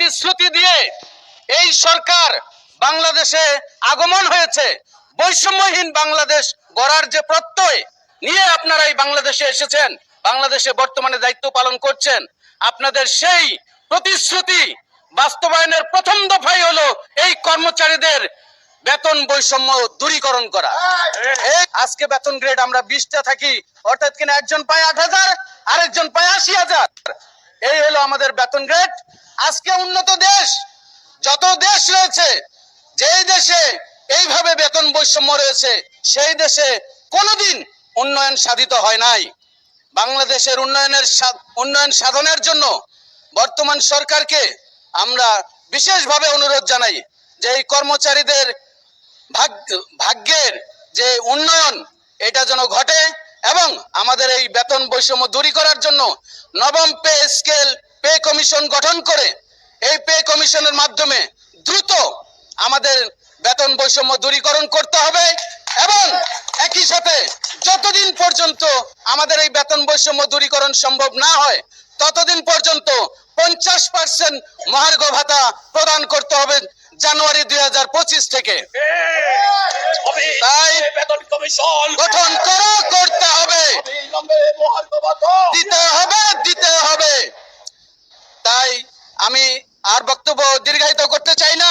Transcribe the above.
প্রতিশ্রুতি দিয়ে এই সরকার বাংলাদেশে আগমন হয়েছে। বৈষম্যহীন বাংলাদেশ গড়ার যে প্রত্যয় নিয়ে আপনারা এই বাংলাদেশে এসেছেন, বাংলাদেশে বর্তমানে দায়িত্ব পালন করছেন, আপনাদের সেই প্রতিশ্রুতি বাস্তবায়নের প্রথম দফাই হলো এই কর্মচারীদের বেতন বৈষম্য দূরীকরণ করা। আজকে বেতন গ্রেড আমরা বিশটা থাকি, অর্থাৎ কিনা একজন পায় আট হাজার, আরেকজন পায় আশি হাজার। এই হলো আমাদের বেতন গ্রেড। আজকে উন্নত দেশ, যত দেশ রয়েছে, যেই দেশে এইভাবে বেতন বৈষম্য রয়েছে, সেই দেশে কোনোদিন উন্নয়ন সাধিত হয় নাই। বাংলাদেশের উন্নয়নের উন্নয়ন সাধনের জন্য বর্তমান সরকারকে আমরা বিশেষভাবে অনুরোধ জানাই যে এই কর্মচারীদের ভাগ্য ভাগ্যের যে উন্নয়ন, এটা যেন ঘটে এবং আমাদের এই বেতন বৈষম্য দূরী করার জন্য নবম পে স্কেল কমিশন গঠন করে এই পে কমিশনের মাধ্যমে দ্রুত আমাদের বেতন বৈষম্য দূরীকরণ করতে হবে এবং একই সাথে যতদিন পর্যন্ত আমাদের এই বেতন বৈষম্য দূরীকরণ সম্ভব না হয় ততদিন পর্যন্ত পঞ্চাশ পার্সেন্ট মহার্ঘ ভাতা প্রদান করতে হবে জানুয়ারি দুই হাজার পঁচিশ থেকে। তাই গঠন করা করতে হবে। আর বক্তব্য দীর্ঘায়িত করতে চাই না।